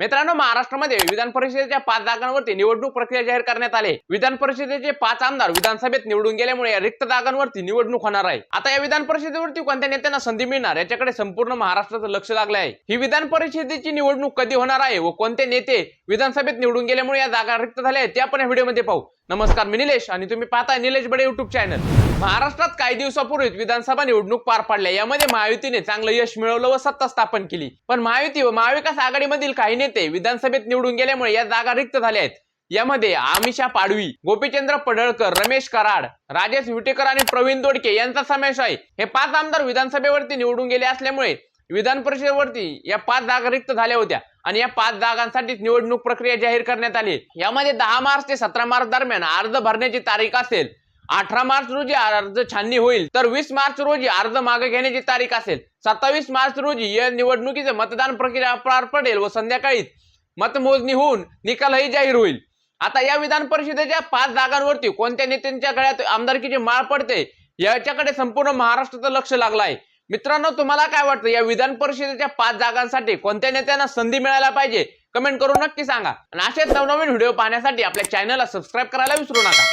मित्रांनो महाराष्ट्रामध्ये विधान परिषदेच्या पाच जागांवरती निवडणूक प्रक्रिया जाहीर करण्यात आली. विधान परिषदेचे पाच आमदार विधानसभेत निवडून गेल्यामुळे या रिक्त जागांवरती निवडणूक होणार आहे. आता या विधान परिषदेवरती कोणत्या नेत्यांना संधी मिळणार याच्याकडे संपूर्ण महाराष्ट्राचं लक्ष लागलं आहे. ही विधान परिषदेची निवडणूक कधी होणार आहे व कोणते नेते विधानसभेत निवडून गेल्यामुळे या जागा रिक्त झाल्या आहेत ते आपण या व्हिडिओमध्ये पाहू. नमस्कार मी निलेश आणि तुम्ही पाहता निलेश बडे युट्यूब चॅनल महाराष्ट्रात काही दिवसापूर्वीच विधानसभा निवडणूक पार पडल्या. यामध्ये महायुतीने चांगलं यश मिळवलं व सत्ता स्थापन केली. पण महायुती व महाविकास आघाडीमधील काही नेते विधानसभेत निवडून गेल्यामुळे या जागा रिक्त झाल्या आहेत. यामध्ये आमिषा पाडवी गोपीचंद्र पडळकर रमेश कराड राजेश विटेकर आणि प्रवीण दोडके यांचा समावेश आहे. हे पाच आमदार विधानसभेवरती निवडून गेले असल्यामुळे विधान परिषदेवरती या पाच जागा रिक्त झाल्या होत्या आणि या पाच जागांसाठी निवडणूक प्रक्रिया जाहीर करण्यात आली. यामध्ये दहा मार्च ते सतरा मार्च दरम्यान अर्ज भरण्याची तारीख असेल. अठरा मार्च रोजी अर्ज छाननी होईल. तर वीस मार्च रोजी अर्ज मागे घेण्याची तारीख असेल. सत्तावीस मार्च रोजी या निवडणुकीचे मतदान प्रक्रिया पार पडेल व संध्याकाळी मतमोजणी होऊन निकालही जाहीर होईल. आता या विधान परिषदेच्या पाच जागांवरती कोणत्या नेत्यांच्या गळ्यात आमदारकीची माळ पडते याच्याकडे संपूर्ण महाराष्ट्राचं लक्ष लागलं आहे. मित्रांनो तुम्हाला काय वाटतं? या विधान परिषदेच्या पाच जागांसाठी कोणत्या नेत्यांना संधी मिळायला पाहिजे? कमेंट करून नक्की सांगा. आणि असेच नवनवीन व्हिडिओ पाहण्यासाठी आपल्या चॅनलला सबस्क्राईब करायला विसरू नका.